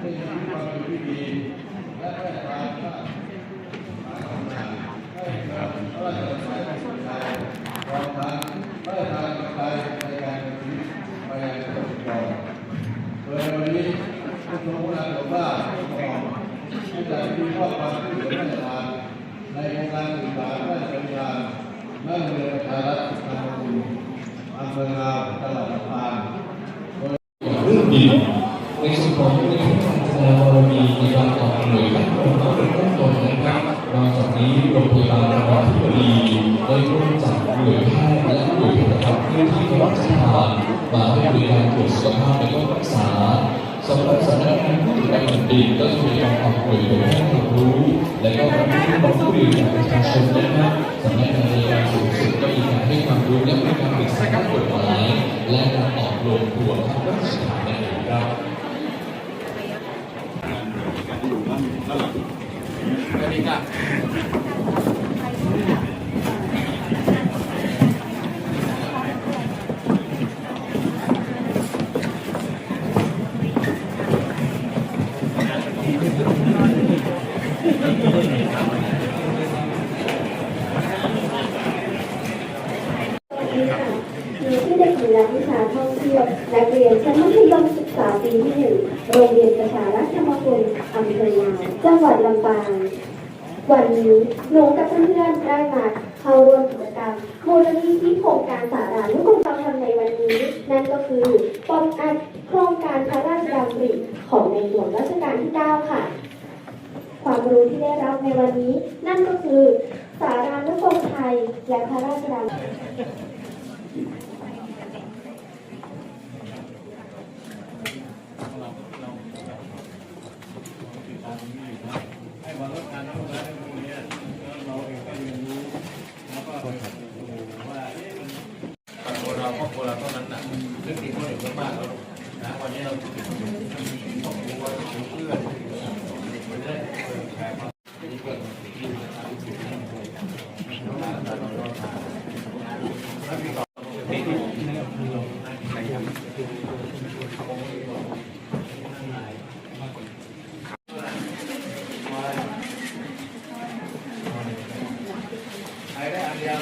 ให้ทางทั้งพระราชทานกำไรในการดำเนินชีวิตไปยังประชาชนโดยวันนี้ผู้ทรงคุณงามว่าของที่จะมีข้อความที่เหลือพระราชทานในโครงการศึการะราชวิญญางเรือประชารัฐธรรมอำเภองาวจังหวัดลำปางเรื่องดีในส่วนของที่ งการแสดงบารมีในการต่อหน่วยขั้นต้นก็เป็นขั้นต้นนะครับนอกจากนี้โรงพยาบาลรามาธิบดีได้ร่วมจัดหน่วยแพทย์และหน่วยพยาบาลพื้นที่ระราชทานมาให้บริการตรวจสุขภาพและก็รักษาสำหรับสำนักงานผู้ตรวจการแผ่นดินก็จะมีการออกหน่วยเผยแพร่ความรู้ และก็รับรู้ความผู้บริการประชาชนนะครับสำนักงานในการสูงสุดก็มีการให้ความรู้และบริการปรึกษาด้านกฎหมายและการออกโรงครัวทางราชการนั่นเองครับ มีชื่อเด็กหญิงรัวิชาท่องเที่ยวนักเรียนชั้นมัธยมศึกษาปีที่หนึ่งโรงเรียนประชารัฐธรรมกุลอำเภอยางจังหวัดลำปางวันนี้หนูกับเพื่อนๆได้มาเข้าร่วมกิจกรรมมูลนิธิโครงการสารานุกรมเราทำในวันนี้ นั่นก็คือปอมอัดโครงการพระราชดำริของในหลวงรัชกาลที่ 9 ค่ะ ความรู้ที่ได้รับในวันนี้ นั่นก็คือ สารานุกรมไทย และพระราชดำริให้ความรับการทั้งหมดทั้งมวลเนี่ยแล้วเราเองก็เรียนรู้แล้วก็ว่าเอ๊ะมันตัวเราครอบครัวเราเท่านั้นน่ะนึกถึงคนอื่นมากๆแล้วนะวันนี้เราคิดถึงครอบครัวถึงเพื่อนมันได้เกิดแผลความที่เกิดที่แล้วมีต่อ ใครได้อันเดียว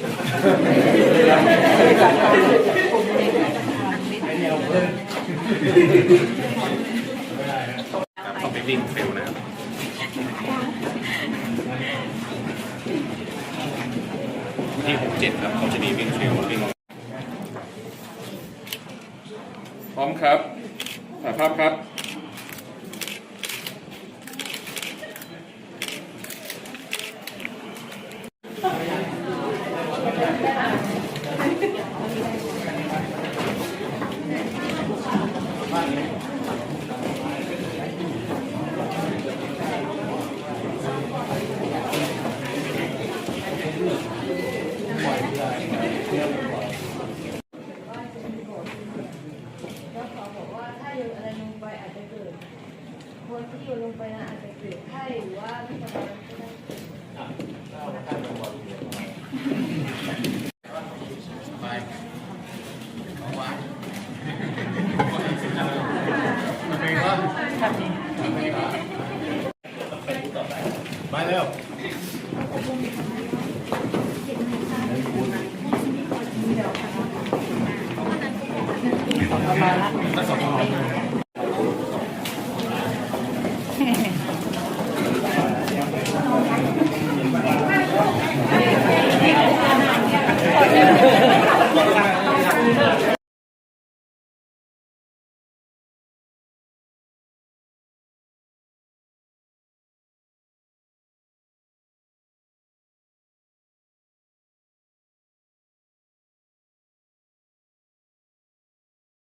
ไอ้เนี่ยเอาเพิ่มไม่ได้นะ ต้องไปวิ่งเฟลนะครับที่หกเจ็ดครับเขาจะมีวิ่งเฟลวิ่งพร้อมครับถ่ายภาพครับ ก็ขอบอกว่าถ้าโยนอะไรลงไปอาจจะเกิด คนที่โยนลงไปนะอาจจะเกิดไข้หรือว่าไม่สบายก็ได้ไปเอาไว้ทำไมวะทำไมวะไปเร็ว 拜拜来来